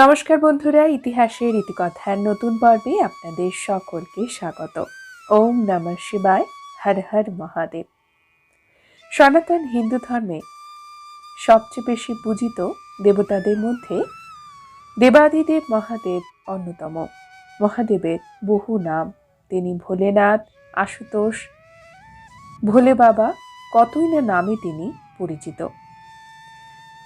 নমস্কার বন্ধুরা, ইতিহাসের ইতিকথার নতুন পর্বে আপনাদের সকলকে স্বাগত। ওম নমঃ শিবায়, হর হর মহাদেব। সনাতন হিন্দু ধর্মে সবচেয়ে বেশি পূজিত দেবতাদের মধ্যে দেবাদিদেব মহাদেব অন্যতম। মহাদেবের বহু নাম, তিনি ভোলেনাথ, আশুতোষ, ভোলে বাবা, কতই না নামে তিনি পরিচিত।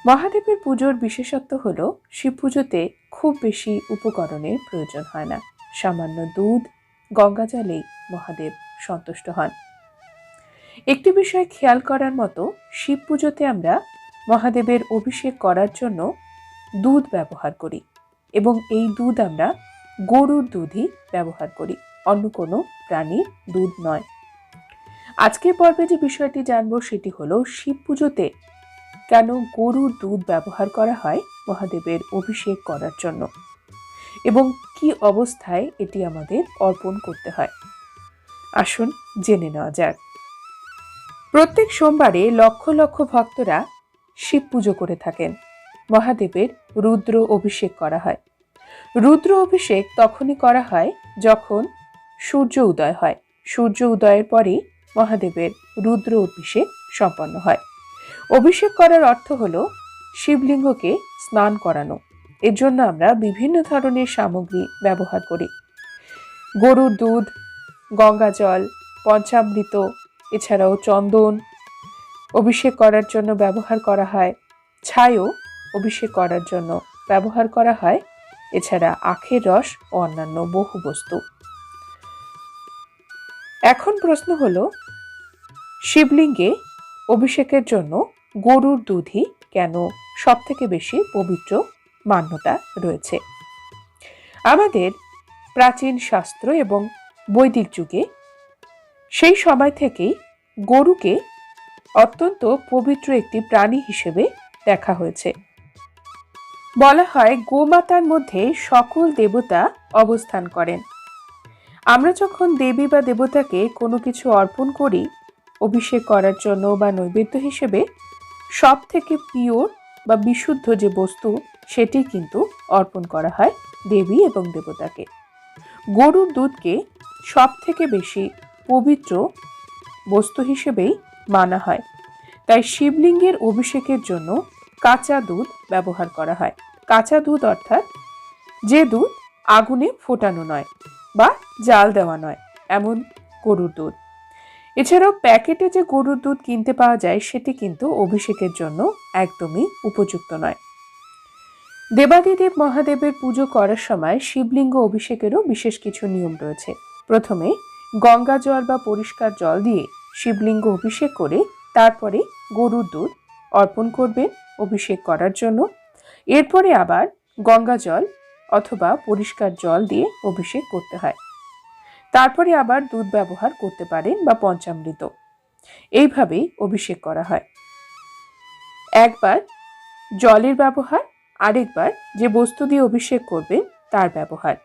মহাদেবের পুজোর বিশেষত্ব হল, শিব পুজোতে খুব বেশি উপকরণের প্রয়োজন হয় না। সামান্য দুধ, গঙ্গা জলেই মহাদেব সন্তুষ্ট হন। একটি বিষয় খেয়াল করার মতো, শিব পুজোতে আমরা মহাদেবের অভিষেক করার জন্য দুধ ব্যবহার করি এবং এই দুধ আমরা গরুর দুধই ব্যবহার করি, অন্য কোনো প্রাণীর দুধ নয়। আজকের পর্বে যে বিষয়টি জানব সেটি হলো, শিব পুজোতে কেন গরুর দুধ ব্যবহার করা হয় মহাদেবের অভিষেক করার জন্য? এবং কি অবস্থায় এটি আমাদের অর্পণ করতে হয়? আসুন জেনে নেওয়া যাক। প্রত্যেক সোমবারে লক্ষ লক্ষ ভক্তরা শিব পুজো করে থাকেন। মহাদেবের রুদ্র অভিষেক করা হয়। রুদ্র অভিষেক তখনই করা হয় যখন সূর্য উদয় হয়। সূর্য উদয়ের পরেই মহাদেবের রুদ্র অভিষেক সম্পন্ন হয়। অভিষেক করার অর্থ হল শিবলিঙ্গকে স্নান করানো। এর জন্য আমরা বিভিন্ন ধরনের সামগ্রী ব্যবহার করি। গরুর দুধ, গঙ্গা জল, পঞ্চামৃত, এছাড়াও চন্দন অভিষেক করার জন্য ব্যবহার করা হয়। ছাইও অভিষেক করার জন্য ব্যবহার করা হয়। এছাড়া আখের রস ও অন্যান্য বহু বস্তু। এখন প্রশ্ন হলো, শিবলিঙ্গে অভিষেকের জন্য গরুর দুধই কেন সব থেকে বেশি পবিত্র মান্যতা রয়েছে। আমাদের প্রাচীন শাস্ত্র এবং বৈদিক যুগে সেই সময় থেকেই গরুকে অত্যন্ত পবিত্র একটি প্রাণী হিসেবে দেখা হয়েছে। বলা হয় গোমাতার মধ্যে সকল দেবতা অবস্থান করেন। আমরা যখন দেবী বা দেবতাকে কোনো কিছু অর্পণ করি, অভিষেক করার জন্য বা নৈবেদ্য হিসেবে সব থেকে পিওর বা বিশুদ্ধ যে বস্তু, সেটি কিন্তু অর্পণ করা হয় দেবী এবং দেবতাকে। গরুর দুধকে সব থেকে বেশি পবিত্র বস্তু হিসেবেই মানা হয়। তাই শিবলিঙ্গের অভিষেকের জন্য কাঁচা দুধ ব্যবহার করা হয়। কাঁচা দুধ অর্থাৎ যে দুধ আগুনে ফোটানো নয় বা জাল দেওয়া নয়, এমন গরুর দুধ। এছাড়াও প্যাকেটে যে গরুর দুধ কিনতে পাওয়া যায়, সেটি কিন্তু অভিষেকের জন্য একদমই উপযুক্ত নয়। দেবাদিদেব মহাদেবের পুজো করার সময় শিবলিঙ্গ অভিষেকেরও বিশেষ কিছু নিয়ম রয়েছে। প্রথমে গঙ্গা জল বা পরিষ্কার জল দিয়ে শিবলিঙ্গ অভিষেক করে তারপরে গরুর দুধ অর্পণ করবেন অভিষেক করার জন্য। এরপরে আবার গঙ্গা জল অথবা পরিষ্কার জল দিয়ে অভিষেক করতে হয়। তারপরে আবার দুধ ব্যবহার করতে পারেন বা পঞ্চামৃত। এইভাবেই অভিষেক করা হয়। একবার জলের ব্যবহার, আরেকবার যে বস্তু দিয়ে অভিষেক করবেন তার ব্যবহার।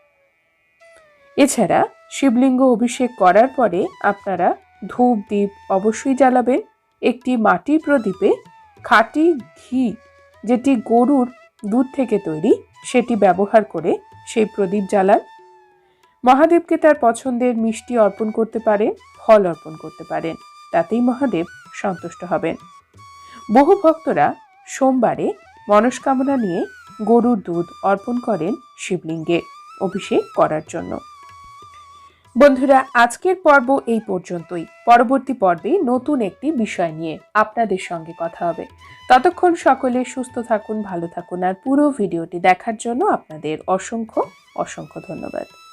এছাড়া শিবলিঙ্গ অভিষেক করার পরে আপনারা ধূপ দ্বীপ অবশ্যই জ্বালাবেন। একটি মাটির প্রদীপে খাঁটি ঘি, যেটি গরুর দুধ থেকে তৈরি, সেটি ব্যবহার করে সেই প্রদীপ জ্বালান। মহাদেবকে তার পছন্দের মিষ্টি অর্পণ করতে পারেন, ফল অর্পণ করতে পারেন। তাতেই মহাদেব সন্তুষ্ট হবেন। বহু ভক্তরা সোমবারে মনস্কামনা নিয়ে গরুর দুধ অর্পণ করেন শিবলিঙ্গে অভিষেক করার জন্য। বন্ধুরা, আজকের পর্ব এই পর্যন্তই। পরবর্তী পর্বে নতুন একটি বিষয় নিয়ে আপনাদের সঙ্গে কথা হবে। ততক্ষণ সকলে সুস্থ থাকুন, ভালো থাকুন, আর পুরো ভিডিওটি দেখার জন্য আপনাদের অসংখ্য অসংখ্য ধন্যবাদ।